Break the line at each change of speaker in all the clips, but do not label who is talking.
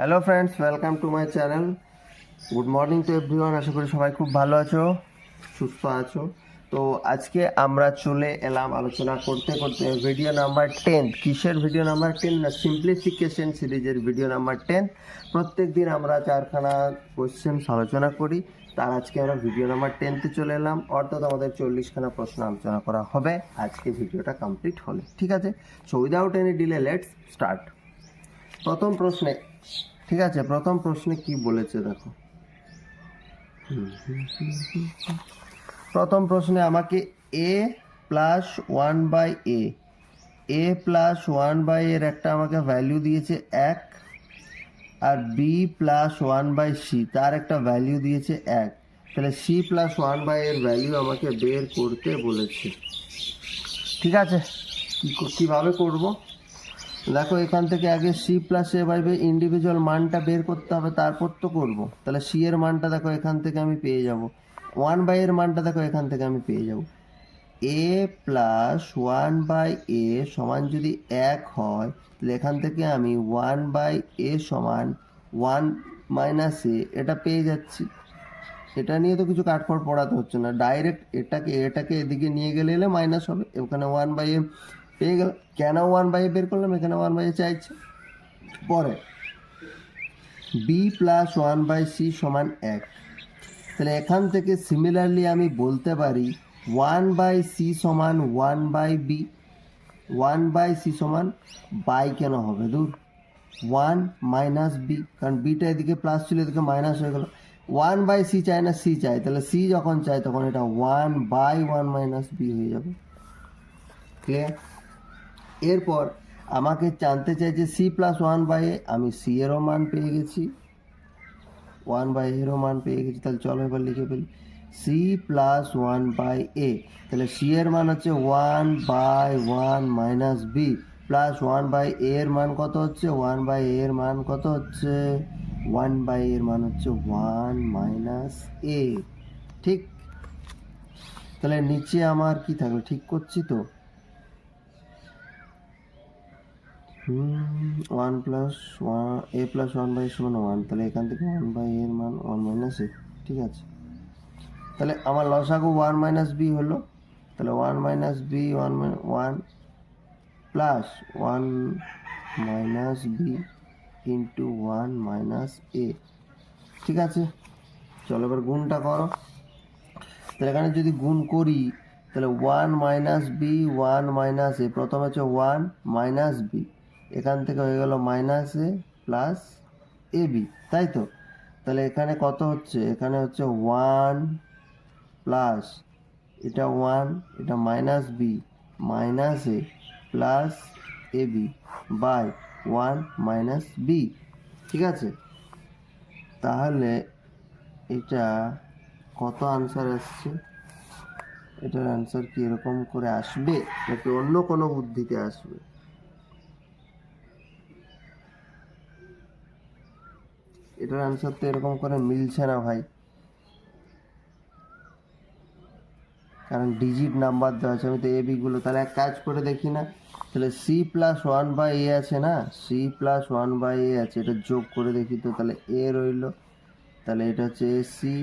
Hello friends welcome to my channel good morning to everyone আশা করি সবাই খুব ভালো আছো, সুস্থ আছো। তো আজকে আমরা চলে এলাম আলোচনা করতে করতে ভিডিও নাম্বার টেন কিসের ভিডিও নাম্বার টেন না? সিম্পলিফিকেশন সিরিজের ভিডিও নাম্বার টেন প্রত্যেক দিন আমরা চারখানা কোশ্চেন আলোচনা করি। তার আজকে আমরা ভিডিও নাম্বার টেনতে চলে এলাম। অর্থাৎ আমাদের চল্লিশখানা প্রশ্ন আলোচনা করা হবে। আজকে ভিডিওটা কমপ্লিট হলে। ঠিক আছে? So without any delay let's start প্রথম প্রশ্নে, ঠিক আছে, প্রথম প্রশ্নে কি বলেছে দেখো। প্রথম প্রশ্নে আমাকে A plus one by A A plus one by এর একটা আমাকে ভ্যালু দিয়েছে এক, আর B plus one by C তার একটা ভ্যালু দিয়েছে এক। তাহলে সি প্লাস ওয়ান বাই এর ভ্যালু আমাকে বের করতে বলেছে। ঠিক আছে? কি কো- করব? দেখো, এখান থেকে আগে C plus A by individual মানটা বের করতে হবে, তারপর তো করব। তাহলে সি এর মানটা দেখো, এখান থেকে আমি পেয়ে যাব। ওয়ান বাই এর মানটা দেখো, এখান থেকে আমি পেয়ে যাব। A plus one by A সমান যদি এক হয়, তাহলে এখান থেকে আমি ওয়ান বাই এ সমান ওয়ান মাইনাস এ এটা পেয়ে যাচ্ছি। এটা নিয়ে তো কিছু কাঠখড় পড়াতে হচ্ছে না। ডাইরেক্ট এটাকে এটাকে এদিকে নিয়ে গেলে এলে মাইনাস হবে। ওখানে ওয়ান বাই এ পেয়ে গেল কেন ওয়ান বাই বের করলাম? এখানে ওয়ান বাই চাইছে। পরে। B plus one by C সমান এক। তাহলে এখান থেকে সিমিলারলি আমি বলতে পারি ওয়ান বাই সি সমান one by B one by C সমান বাই কেন হবে দূর? ওয়ান মাইনাস বি কারণ বিটা এদিকে প্লাস ছিল, এদিকে মাইনাস হয়ে গেল। ওয়ান বাই সি চাই না সি চাই। তাহলে সি যখন চাই, তখন এটা one by one minus B হয়ে যাবে। ক্লিয়ার এরপর আমাকে জানতে চাই যে C plus one by A আমি সি এরও মান পেয়ে গেছি। ওয়ান বাই এরও মান পেয়ে গেছি, তাহলে চলো এবার লিখে ফেলি। C plus one by A তাহলে সি এর মান হচ্ছে one by one minus B plus one by A এর মান কত হচ্ছে? ওয়ান বাই এ এর মান কত হচ্ছে? ওয়ান বাই এর মান হচ্ছে ওয়ান মাইনাস এ ঠিক? তাহলে নিচে আমার কি থাকল? ঠিক করছি তো? One plus one A plus one by সমান ওয়ান তাহলে এখান থেকে ওয়ান বাই এর মান ওয়ান মাইনাস এ ঠিক আছে? তাহলে আমার লসাগু ওয়ান মাইনাস বি হলো, তাহলে one minus B one one plus one minus B into one minus A ঠিক আছে? চলো এবার গুণটা করো। তাহলে এখানে যদি গুণ করি, তাহলে one minus B one minus A প্রথম হচ্ছে ওয়ান মাইনাস বি এখান থেকে হয়ে গেল minus A plus A B তাই তো? তাহলে এখানে কত হচ্ছে? এখানে হচ্ছে ওয়ান প্লাস এটা ওয়ান এটা minus B minus A plus A B by one minus B ঠিক আছে? তাহলে এটা কত আনসার আসছে? এটার আনসার কি এরকম করে আসবে নাকি অন্য কোনো বুদ্ধিতে আসবে? এটার আনসার তো এরকম করে মিলছে না ভাই। কারণ ডিজিট নাম্বার দেওয়া আছে, আমি তো এ বিগুলো তাহলে এক কাজ করে দেখি না। তাহলে C plus one by A আছে না? C plus one by A আছে, এটা যোগ করে দেখি তো, তাহলে এ রইল। তাহলে এটা হচ্ছে এ সি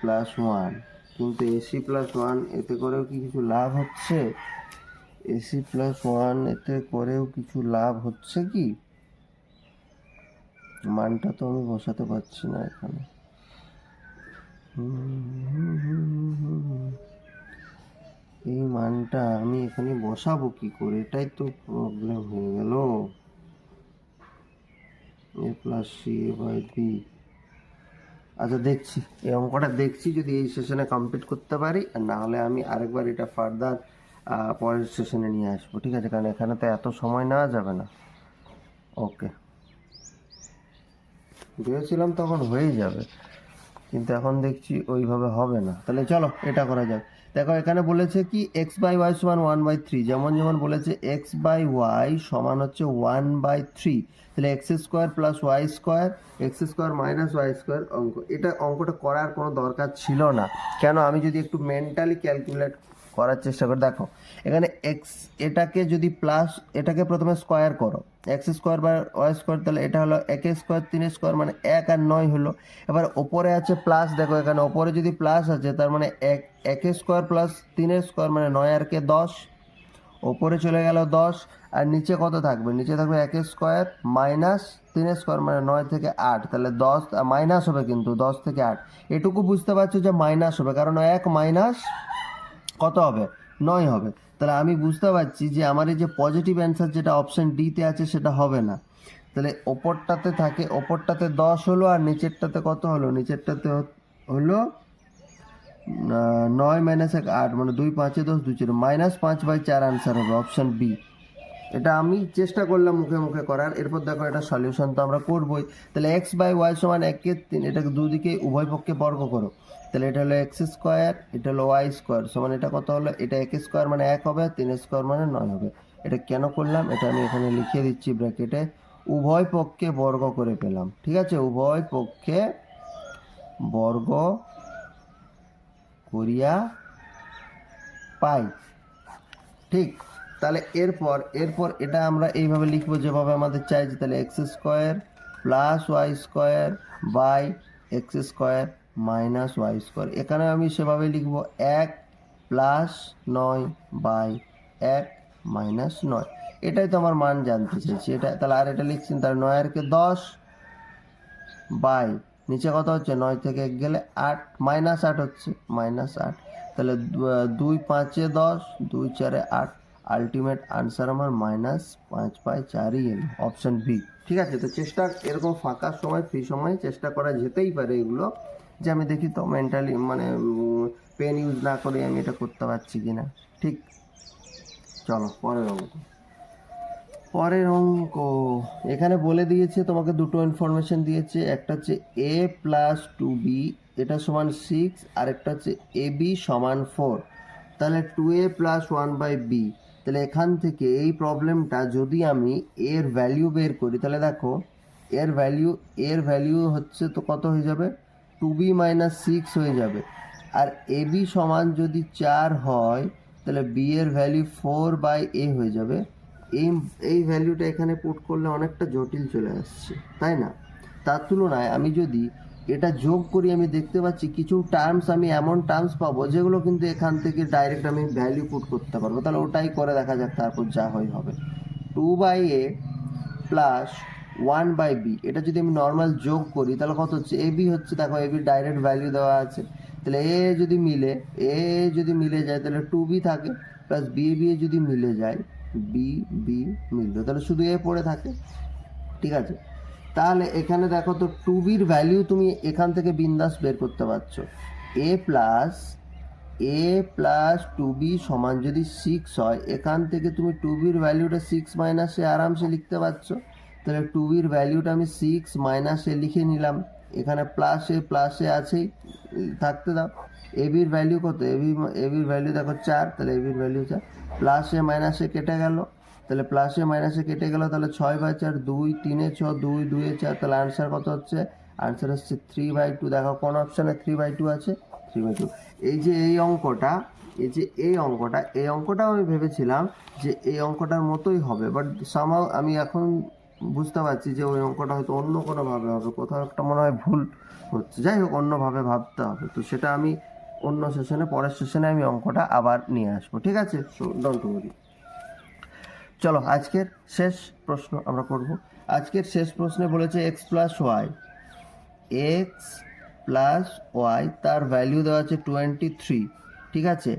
প্লাস ওয়ান কিন্তু এসি প্লাস ওয়ান এতে করেও কি কিছু লাভ হচ্ছে? এসি প্লাস ওয়ান এতে করেও কিছু লাভ হচ্ছে কি? মানটা তো আমি বসাতে পারছি না এখানে। এই মানটা আমি এখানে বসাবো কি করে? এটাই তো প্রবলেম হয়ে গেল। A plus C A by B আচ্ছা দেখছি। এই অঙ্কটা দেখছি যদি এই সেশনে কমপ্লিট করতে পারি, আর না হলে আমি আরেকবার এটা ফার্দার পরের সেশনে নিয়ে আসব। ঠিক আছে, কারণ এখানে তো এত সময় নেওয়া যাবে না। ওকে ভেবেছিলাম তখন হয়ে যাবে, কিন্তু এখন দেখছি ওইভাবে হবে না। তাহলে চলো, এটা করা যাক। দেখো, এখানে বলেছে কি এক্স বাই ওয়াই সমান ওয়ান বাই থ্রি যেমন যেমন বলেছে এক্স বাই ওয়াই সমান হচ্ছে ওয়ান বাই থ্রি তাহলে X square plus Y square X square minus Y square অঙ্ক। এটা অঙ্কটা করার কোনো দরকার ছিল না। কেন, আমি যদি একটু মেন্টালি ক্যালকুলেট করার চেষ্টা করো। দেখো, এখানে এক্স এটাকে যদি প্লাস এটাকে প্রথমে স্কোয়ার করো। এক্স স্কোয়ার বা ওয়াই স্কোয়ার তাহলে এটা হলো এক স্কোয়ার তিন স্কোয়ার মানে এক আর নয় হলো। এবার ওপরে আছে প্লাস দেখো এখানে ওপরে যদি প্লাস আছে, তার মানে এক এক স্কোয়ার প্লাস তিন স্কোয়ার মানে নয় আর কে দশ। ওপরে চলে গেল দশ, আর নিচে কত থাকবে? নিচে থাকবে এক স্কোয়ার মাইনাস তিন স্কোয়ার মানে নয় থেকে আট। তাহলে দশ মাইনাস হবে কিন্তু, দশ থেকে আট। এটুকু বুঝতে পারছ যে মাইনাস হবে, কারণ এক মাইনাস কত হবে? নয় হবে। তাহলে আমি বুঝতে পারছি যে আমার এই যে পজিটিভ অ্যান্সার যেটা অপশান ডিতে আছে সেটা হবে না। তাহলে ওপরটাতে থাকে, ওপরটাতে দশ হলো আর নিচেরটাতে কত হলো? নিচেরটাতে হলো নয় মাইনাস এক আট মানে দুই পাঁচে দশ, দুই চার মাইনাস পাঁচ বাই চার আনসার হবে অপশান বি এটা আমি চেষ্টা করলাম মুখে মুখে করার। এরপর দেখো এটা সলিউশন তো আমরা করবোই। তাহলে এক্স বাই ওয়াই সমান একের তিন, এটাকে দুদিকে উভয় পক্ষে বর্গ করো। তাহলে এটা হলো এক্স স্কোয়ার এটা হলো ওয়াই স্কোয়ার সমান এটা কত হলো? এটা এক স্কোয়ার মানে এক হবে, তিন স্কোয়ার মানে নয় হবে। এটা কেন করলাম? এটা আমি এখানে লিখে দিচ্ছি ব্র্যাকেটে উভয় পক্ষে বর্গ করে পেলাম, ঠিক আছে? উভয় পক্ষে বর্গ করিয়া পাই, ঠিক? তাহলে এরপর এরপর এটা আমরা এইভাবে লিখব যেভাবে আমাদের চাইছি তাহলে X square plus Y square by X square minus Y square এখানে আমি সেভাবে লিখব এক প্লাস নয় বাই এক মাইনাস নয়। এটাই তো আমার মান জানতে চাইছি। এটা, তাহলে আর এটা লিখছেন তাহলে নয় আরকে দশ বাই নিচে কত হচ্ছে? নয় থেকে এক গেলে আট মাইনাস আট হচ্ছে মাইনাস আট। তাহলে দুই পাঁচে দশ, দুই চারে আট আলটিমেট আনসার আমার মাইনাস পাঁচ বাই চারই এল অপশান বি ঠিক আছে? তো চেষ্টা এরকম ফাঁকা সময় ফ্রি সময় চেষ্টা করা যেতেই পারে এগুলো, যে আমি দেখি তো মেন্টালি মানে পেন ইউজ না করে আমি এটা করতে পারছি কি না ঠিক? চলো, পরের অঙ্ক। পরের অঙ্ক। এখানে বলে দিয়েছে, তোমাকে দুটো ইনফরমেশন দিয়েছে। একটা হচ্ছে এ প্লাস টু বি এটা সমান সিক্স আর একটা হচ্ছে এ বি সমান ফোর তাহলে two A plus one by B তাহলে এখান থেকে এই প্রবলেমটা যদি আমি এর ভ্যালিউ বের করি, তাহলে দেখো, এর ভ্যালিউ এর ভ্যালিউ হচ্ছে তো কত হয়ে যাবে? টু বি মাইনাস সিক্স হয়ে যাবে। আর এ বি সমান যদি চার হয়, তাহলে বি এর ভ্যালু ফোর বাই এ হয়ে যাবে। এই এই ভ্যালুটা এখানে পুট করলে অনেকটা জটিল চলে আসছে, তাই না? তার তুলনায় আমি যদি এটা যোগ করি, আমি দেখতে পাচ্ছি কিছু টার্মস আমি এমন টার্মস পাবো যেগুলো কিন্তু এখান থেকে ডাইরেক্ট আমি ভ্যালু পুট করতে পারব। তাহলে ওটাই করে দেখা যাক তারপর যা হয় হবে। Two by A plus one by B এটা যদি আমি নর্মাল যোগ করি, তাহলে কত হচ্ছে? এ বি হচ্ছে, দেখো এ বি ডাইরেক্ট ভ্যালু দেওয়া আছে। তাহলে এ যদি মিলে এ যদি মিলে যায়, তাহলে টু বি থাকে প্লাস বি বি যদি মিলে যায় বি বি মিললো। তাহলে শুধু এ পড়ে থাকে। ঠিক আছে? তাহলে এখানে দেখো তো টু বির ভ্যালিউ তুমি এখান থেকে বিন্দাস বের করতে পারছ। A plus A plus two B সমান যদি সিক্স হয়, এখান থেকে তুমি টু বির ভ্যালিউটা সিক্স মাইনাসে আরামসে লিখতে পারছ। তাহলে টু বির ভ্যালিউটা আমি সিক্স মাইনাসে লিখে নিলাম। এখানে প্লাসে প্লাসে আছেই, থাকতে দাও। এবির ভ্যালু কত? এবি এবির ভ্যালু দেখো চার, তাহলে এবির ভ্যালু চার প্লাসে মাইনাসে কেটে গেল। তাহলে প্লাসে মাইনাসে কেটে গেল, তাহলে ছয় বাই চার, দুই, তিনে ছ, দুই, দুয়ে চার, তাহলে আনসার কত হচ্ছে? আনসার হচ্ছে থ্রি বাই টু দেখো কোন অপশানে থ্রি বাই টু আছে? থ্রি বাই টু এই যে এই অঙ্কটা, এই যে এই অঙ্কটা, এই অঙ্কটাও আমি ভেবেছিলাম যে এই অঙ্কটার মতোই হবে বাট সামাও আমি এখন বুঝতে পারছি যে ওই অঙ্কটা হয়তো অন্য কোনোভাবে হবে, কোথাও একটা মনে হয় ভুল হচ্ছে। যাই হোক, অন্যভাবে ভাবতে হবে। তো সেটা আমি অন্য সেশনে পরের সেশনে আমি অঙ্কটা আবার নিয়ে আসব, ঠিক আছে? সো ডোন্ট ওয়ারি চলো, আজকের শেষ প্রশ্ন আমরা করব। আজকের শেষ প্রশ্নে বলেছে X plus Y X plus Y তার ভ্যালু দেওয়া আছে টোয়েন্টি থ্রি ঠিক আছে?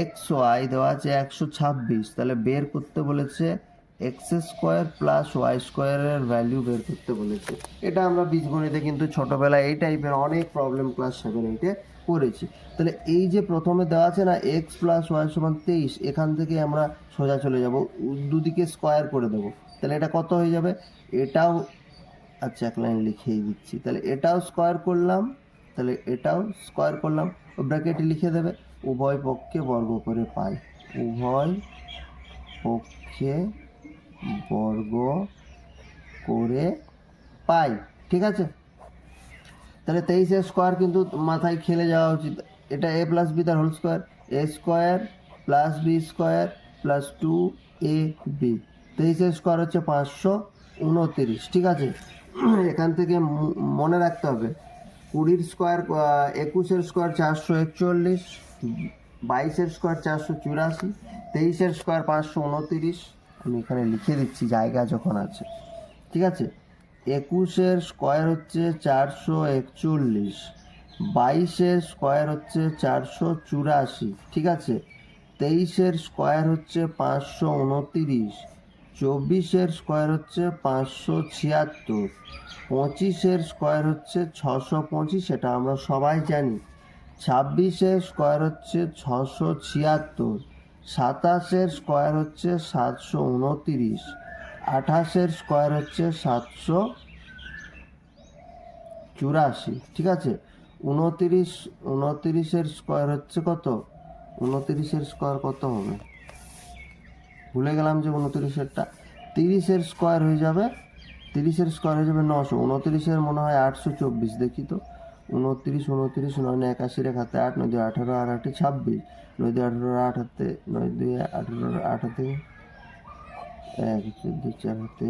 এক্স ওয়াই দেওয়া আছে একশো ছাব্বিশ, তাহলে বের করতে বলেছে এক্স স্কোয়ার প্লাস ওয়াই স্কোয়ারের ভ্যালু বের করতে বলেছে। এটা আমরা বীজগণিতে কিন্তু ছোটোবেলায় এই টাইপের অনেক প্রবলেম ক্লাস সেভেন এইটে করেছি। তাহলে এই যে প্রথমে দেওয়া আছে না এক্স প্লাস ওয়াই সমান তেইশ, এখান থেকে আমরা সোজা চলে যাব, দুদিকে স্কোয়ার করে দেবো। তাহলে এটা কত হয়ে যাবে? এটাও আচ্ছা এক লাইন লিখেই দিচ্ছি। তাহলে এটাও স্কোয়ার করলাম, তাহলে এটাও স্কোয়ার করলাম, ও ব্র্যাকেটে লিখে দেবে, উভয় পক্ষে বর্গ করে পাই। উভয় পক্ষে বর্গ করে পাই। ঠিক আছে? তাহলে তেইশের স্কোয়ার কিন্তু মাথায় খেলে যাওয়া উচিত। এটা এ প্লাস বি তার whole square A square plus B square plus two A B তেইশের স্কোয়ার হচ্ছে পাঁচশো উনতিরিশ, ঠিক আছে? এখান থেকে মনে রাখতে হবে। কুড়ির স্কোয়ার একুশের স্কোয়ার চারশো একচল্লিশ, বাইশের স্কোয়ার চারশো চুরাশি, তেইশের স্কোয়ার পাঁচশো উনতিরিশ। আমি এখানে লিখে দিচ্ছি জায়গা যখন আছে। ঠিক আছে? একুশের স্কোয়ার হচ্ছে চারশো একচল্লিশ, বাইশের স্কোয়ার হচ্ছে চারশো চুরাশি, ঠিক আছে? তেইশের স্কোয়ার হচ্ছে পাঁচশো উনতিরিশ, চব্বিশের স্কোয়ার হচ্ছে পাঁচশো ছিয়াত্তর, পঁচিশের স্কোয়ার হচ্ছে ছশো পঁচিশ সেটা আমরা সবাই জানি। ছাব্বিশের স্কোয়ার হচ্ছে ছশো ছিয়াত্তর, সাতাশের স্কোয়ার হচ্ছে সাতশো উনতিরিশ আঠাশের স্কোয়ার হচ্ছে সাতশো চুরাশি, ঠিক আছে? উনতিরিশ, উনতিরিশের স্কোয়ার হচ্ছে কত? উনতিরিশের স্কোয়ার কত হবে? ভুলে গেলাম যে উনতিরিশেরটা। তিরিশের স্কোয়ার হয়ে যাবে, তিরিশের স্কোয়ার হয়ে যাবে নশো। উনতিরিশের মনে হয় আটশো চব্বিশ, দেখি তো। উনতিরিশ উনতিরিশ, নয় একাশির এক হাতে আট, নয়, দুই, আঠারো আর আটে ছাব্বিশ, নয়, দুই, আঠারো, আট হাতে, নয়, দুই, আঠারো, আট হাতে এক চোদ্দ চার হাতে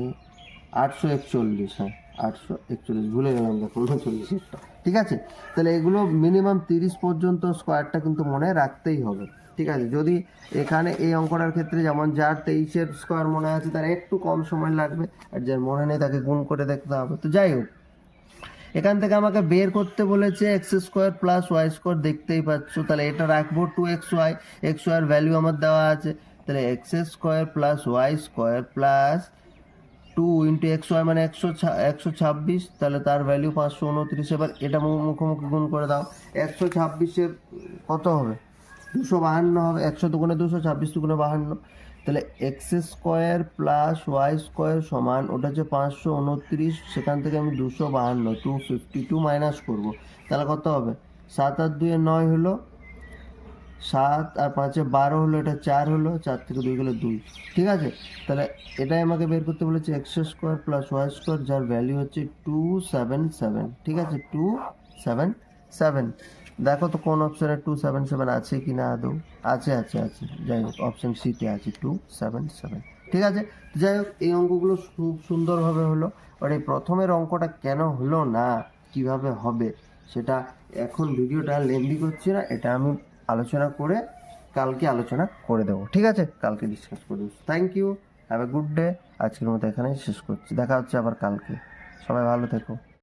আটশো একচল্লিশ হ্যাঁ আটশো একচল্লিশ। ভুলে গেলাম দেখো উনচল্লিশেরটা ঠিক আছে? তাহলে এগুলো মিনিমাম তিরিশ পর্যন্ত স্কোয়ারটা কিন্তু মনে রাখতেই হবে। ঠিক আছে? যদি এখানে এই অঙ্কটার ক্ষেত্রে যেমন যার তেইশের স্কোয়ার মনে আছে, তার একটু কম সময় লাগবে, আর যার মনে নেই তাকে গুণ করে দেখতে হবে। তো যাই হোক, এখান থেকে আমাকে বের করতে বলেছে X square plus Y square দেখতেই পাচ্ছ। তাহলে এটা রাখব টু এক্স ওয়াই এক্স ওয়াইয়ের ভ্যালু আমার দেওয়া আছে। তাহলে X square plus Y square plus two into X Y মানে একশো একশো ছাব্বিশ, তাহলে তার ভ্যালু পাঁচশো উনত্রিশ। এবার এটা মুখোমুখি গুণ করে দাও। একশো ছাব্বিশের কত হবে? দুশো বাহান্ন হবে। একশো দুগুণে দুশো, ছাব্বিশ দুগুণে বাহান্ন। তাহলে X square plus Y square সমান ওটা হচ্ছে পাঁচশো উনত্রিশ, সেখান থেকে আমি দুশো বাহান্ন টু ফিফটি টু মাইনাস করব। তাহলে কত হবে? সাত আর দুয়ে নয় হলো সাত আর পাঁচে বারো হলো, এটা চার হলো, চার থেকে দুই গেলে দুই। ঠিক আছে? তাহলে এটাই আমাকে বের করতে বলেছে, X square plus Y square, যার ভ্যালু হচ্ছে টু সেভেন সেভেন। ঠিক আছে? Two seven seven. দেখো তো কোন অপশানে টু সেভেন সেভেন আছে কি না আদৌ? আছে আছে আছে। যাই হোক, অপশান সিতে আছে, টু সেভেন সেভেন। ঠিক আছে? যাই হোক, এই অঙ্কগুলো খুব সুন্দরভাবে হলো। আর এই প্রথমের অঙ্কটা কেন হলো না, কীভাবে হবে, সেটা এখন ভিডিওটা লেন্দি করছি না, এটা আমি আলোচনা করে কালকে আলোচনা করে দেবো, ঠিক আছে? কালকে ডিসকাস করে দেবো। Thank you have a good day আজকের মতো এখানেই শেষ করছি। দেখা হচ্ছে আবার কালকে। সবাই ভালো থেকো।